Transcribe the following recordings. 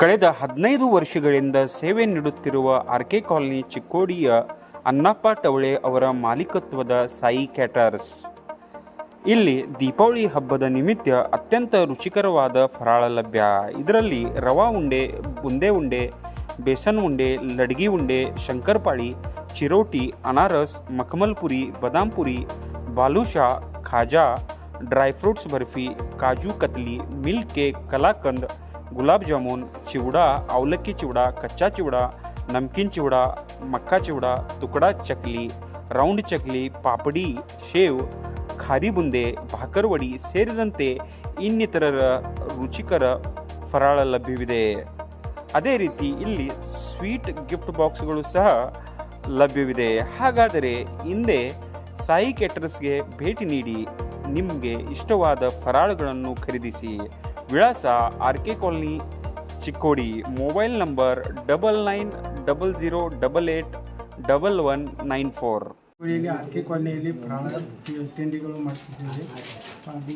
ಕಳೆದ ಹದಿನೈದು ವರ್ಷಗಳಿಂದ ಸೇವೆ ನೀಡುತ್ತಿರುವ ಆರ್ ಕೆ ಕಾಲನಿ ಚಿಕ್ಕೋಡಿಯ ಅನ್ನಪ್ಪ ಟವಳೆ ಅವರ ಮಾಲೀಕತ್ವದ ಸಾಯಿ ಕ್ಯಾಟರ್ಸ್. ಇಲ್ಲಿ ದೀಪಾವಳಿ ಹಬ್ಬದ ನಿಮಿತ್ತ ಅತ್ಯಂತ ರುಚಿಕರವಾದ ಫರಾಳ ಲಭ್ಯ. ಇದರಲ್ಲಿ ರವಾ ಉಂಡೆ, ಬುಂದೆ ಉಂಡೆ, ಬೇಸನ್ ಉಂಡೆ, ಲಡ್ಗಿ ಉಂಡೆ, shankarpali, chiroti, ಅನಾರಸ್ ಮಖಮಲ್ಪುರಿ ಬದಾಮ್ಪುರಿ balusha khaja, dry fruits barfi, kaju katli, milk cake, kalakand gulab jamun chivda अवलक्की chivda कच्चा चिवडा नमकीन चिवडा मक्का चिवडा तुकडा चकली ರೌಂಡ್ ಚಕ್ಲಿ ಪಾಪಡಿ ಶೇವ್ ಖಾರಿ ಬುಂದೆ ಭಾಕರ್ವಡಿ ಸೇರಿದಂತೆ ಇನ್ನಿತರರ ರುಚಿಕರ ಫರಾಳ ಲಭ್ಯವಿದೆ ಅದೇ ರೀತಿ ಇಲ್ಲಿ ಸ್ವೀಟ್ ಗಿಫ್ಟ್ ಬಾಕ್ಸ್ಗಳು ಸಹ ಲಭ್ಯವಿದೆ ಹಾಗಾದರೆ ಹಿಂದೆ ಸಾಯಿ ಕೆಟರ್ಸ್ಗೆ ಭೇಟಿ ನೀಡಿ ನಿಮಗೆ ಇಷ್ಟವಾದ ಫರಾಳುಗಳನ್ನು ಖರೀದಿಸಿ ವಿಳಾಸ R K colony Chikkodi mobile number double nine double zero double eight double one nine four. ಇಲ್ಲಿ ಕೆ ಪ್ರಾಣ ತಿ- ತಿಂಡಿಗಳು ಮಾಡ್ತಿದ್ದೇವೆ ಅದು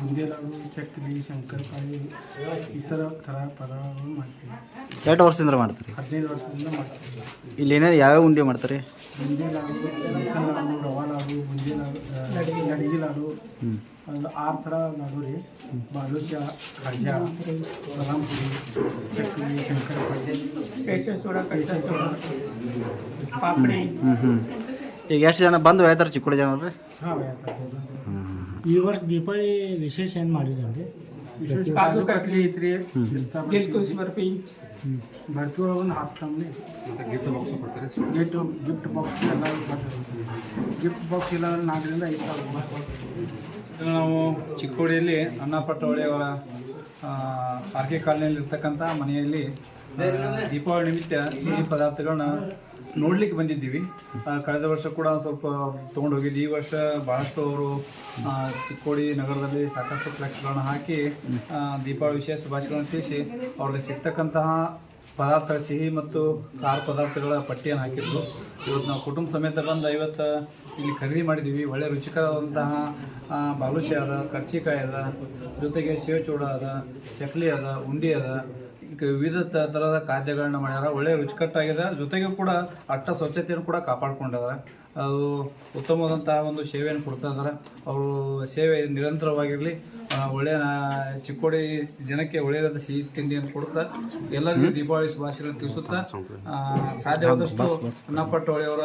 ಮುಂದೆ ಚಕ್ಲಿ ಶಂಕರಪಾಳಿ ಈ ಥರ ಥರ ಪದಾರ್ಥಗಳು ಮಾಡ್ತೀವಿ ಎರಡು ವರ್ಷದಿಂದ ಮಾಡ್ತೀರಿ? ಹದಿನೈದು ವರ್ಷದಿಂದ ಮಾಡ್ತೀವಿ ಇಲ್ಲಿ ಯಾವ್ಯಾವ ಉಂಡೆ ಮಾಡ್ತಾರೆ? ಆರು ಥರ ಸೋಡಾ ಪಾಪಡಿ. ಈಗ ಎಷ್ಟು ಜನ ಬಂದು ಹೇಳ್ತಾರೆ ಚಿಕ್ಕ ಜನ ರೀ ಹಾಂ ಹ್ಞೂ ಈ ವರ್ಷ ದೀಪಾವಳಿ ವಿಶೇಷ ಏನು ಮಾಡಿದ್ರಿ ವಿಶೇಷ ಕಾಜು ಕತ್ಲಿ ಐತ್ರಿ. ದಿಲ್ಕುಸ್ ಬರ್ಫಿ. ಬರ್ತಿ ಒಳಗೆ ಒಂದು ಗಿಫ್ಟ್ ಬಾಕ್ಸ್ ಕೊಡ್ತಾರೆ ಗಿಫ್ಟ್ ಗಿಫ್ಟ್ ಬಾಕ್ಸ್ ಎಲ್ಲ ಗಿಫ್ಟ್ ಬಾಕ್ಸ್ ಇಲ್ಲ ಅಂದ್ರೆ ನಾಲ್ಕರಿಂದ ಐದು ಸಾವಿರ ನಾವು ಚಿಕ್ಕೋಡಿಯಲ್ಲಿ ಅನ್ನಪಟ್ಟವಳಿ ಅವರ ಆರ್ ಕೆ ಕಾಲನಿಯಲ್ಲಿ ಇರ್ತಕ್ಕಂಥ ಮನೆಯಲ್ಲಿ ದೀಪಾವಳಿ ನಿಮಿತ್ತ ಸಿಹಿ ಪದಾರ್ಥಗಳನ್ನ ನೋಡ್ಲಿಕ್ಕೆ ಬಂದಿದ್ದೀವಿ. ಕಳೆದ ವರ್ಷ ಕೂಡ ಸ್ವಲ್ಪ ತೊಗೊಂಡೋಗಿದ್ದು ಈ ವರ್ಷ ಭಾಳಷ್ಟು ಅವರು ಚಿಕ್ಕೋಡಿ ನಗರದಲ್ಲಿ ಸಾಕಷ್ಟು ಫ್ಲೆಕ್ಸ್ಗಳನ್ನು ಹಾಕಿ ದೀಪಾವಳಿ ವಿಶೇಷ ಶುಭಾಶಯಗಳನ್ನು ತಿಳಿಸಿ ಅವ್ರಿಗೆ ಸಿಗ್ತಕ್ಕಂತಹ ಪದಾರ್ಥ ಸಿಹಿ ಮತ್ತು ಖಾರ ಪದಾರ್ಥಗಳ ಪಟ್ಟಿಯನ್ನು ಹಾಕಿದ್ರು. ಇವತ್ತು ನಾವು ಕುಟುಂಬ ಸಮೇತ ಬಂದು ಐವತ್ತು ಇಲ್ಲಿ ಖರೀದಿ ಮಾಡಿದ್ದೀವಿ. ಒಳ್ಳೆ ರುಚಿಕರವಾದಂತಹ ಬಾಲುಷಿ ಅದ ಕರ್ಚಿಕಾಯಿ ಅದ ಜೊತೆಗೆ ಸೇವಚೂಡ ಅದ ಚಕ್ಲಿ ಅದ ಉಂಡಿ ಅದ ವಿವಿಧ ತರಹದ ಥರದ ಖಾದ್ಯಗಳನ್ನ ಮಾಡ್ಯಾರ ಒಳ್ಳೆ ರುಚಿಕಟ್ಟಾಗಿದೆ. ಜೊತೆಗೆ ಕೂಡ ಅಟ್ಟ ಸ್ವಚ್ಛತೆಯನ್ನು ಕೂಡ ಕಾಪಾಡ್ಕೊಂಡಿದ್ದಾರೆ. ಅದು ಉತ್ತಮವಾದಂತಹ ಒಂದು ಸೇವೆಯನ್ನು ಕೊಡ್ತಾ ಇದ್ದಾರೆ. ಅವರು ಸೇವೆ ನಿರಂತರವಾಗಿರಲಿ. ಒಳ್ಳೆಯ ಚಿಕ್ಕೋಡಿ ಜನಕ್ಕೆ ಒಳ್ಳೆಯದಾದ ಸಿಹಿ ತಿಂಡಿಯನ್ನು ಕೊಡ್ತಾ ಎಲ್ಲರಿಗೂ ದೀಪಾವಳಿ ಶುಭಾಶಯಗಳನ್ನು ತಿಳಿಸುತ್ತಾ ಆ, ಸಾಧ್ಯವಾದಷ್ಟು ಅನ್ನಪಟ್ಟೊಳೆಯವರ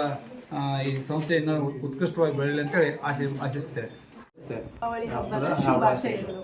ಆ, ಈ ಸಂಸ್ಥೆಯನ್ನು ಉತ್ಕೃಷ್ಟವಾಗಿ ಬೆಳೆಯಲಿ ಅಂತೇಳಿ ಹೇಳಿ ಆಶಿಸ್ತೇವೆ. ದೀಪಾವಳಿ ಹಬ್ಬದ ಶುಭಾಶಯಗಳು.